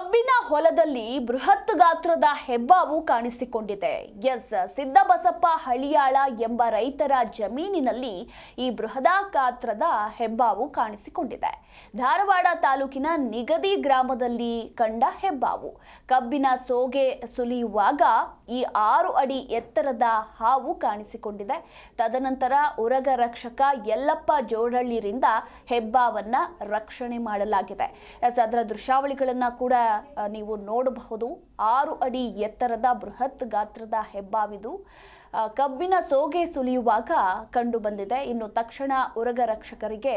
ಕಬ್ಬಿನ ಹೊಲದಲ್ಲಿ ಬೃಹತ್ ಗಾತ್ರದ ಹೆಬ್ಬಾವು ಕಾಣಿಸಿಕೊಂಡಿದೆ. ಎಸ್, ಸಿದ್ದಬಸಪ್ಪ ಹಳಿಯಾಳ ಎಂಬ ರೈತರ ಜಮೀನಿನಲ್ಲಿ ಈ ಬೃಹದಾ ಗಾತ್ರದ ಹೆಬ್ಬಾವು ಕಾಣಿಸಿಕೊಂಡಿದೆ. ಧಾರವಾಡ ತಾಲೂಕಿನ ನಿಗದಿ ಗ್ರಾಮದಲ್ಲಿ ಕಂಡ ಹೆಬ್ಬಾವು. ಕಬ್ಬಿನ ಸೋಗೆ ಸುಲಿಯುವಾಗ ಈ ಆರು ಅಡಿ ಎತ್ತರದ ಹಾವು ಕಾಣಿಸಿಕೊಂಡಿದೆ. ತದನಂತರ ಉರಗ ರಕ್ಷಕ ಯಲ್ಲಪ್ಪ ಜೋಡಳ್ಳಿರಿಂದ ಹೆಬ್ಬಾವನ್ನ ರಕ್ಷಣೆ ಮಾಡಲಾಗಿದೆ. ಎಸ್, ಅದರ ದೃಶ್ಯಾವಳಿಗಳನ್ನು ಕೂಡ ನೀವು ನೋಡಬಹುದು ಆರು ಅಡಿ ಎತ್ತರದ ಬೃಹತ್ ಗಾತ್ರದ ಹೆಬ್ಬಾವಿದು. ಕಬ್ಬಿನ ಸೋಗೆ ಸುಲಿಯುವಾಗ ಕಂಡು ಬಂದಿದೆ. ಇನ್ನು ತಕ್ಷಣ ಉರಗ ರಕ್ಷಕರಿಗೆ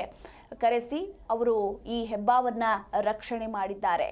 ಕರೆಸಿ ಅವರು ಈ ಹೆಬ್ಬಾವನ್ನು ರಕ್ಷಣೆ ಮಾಡಿದ್ದಾರೆ.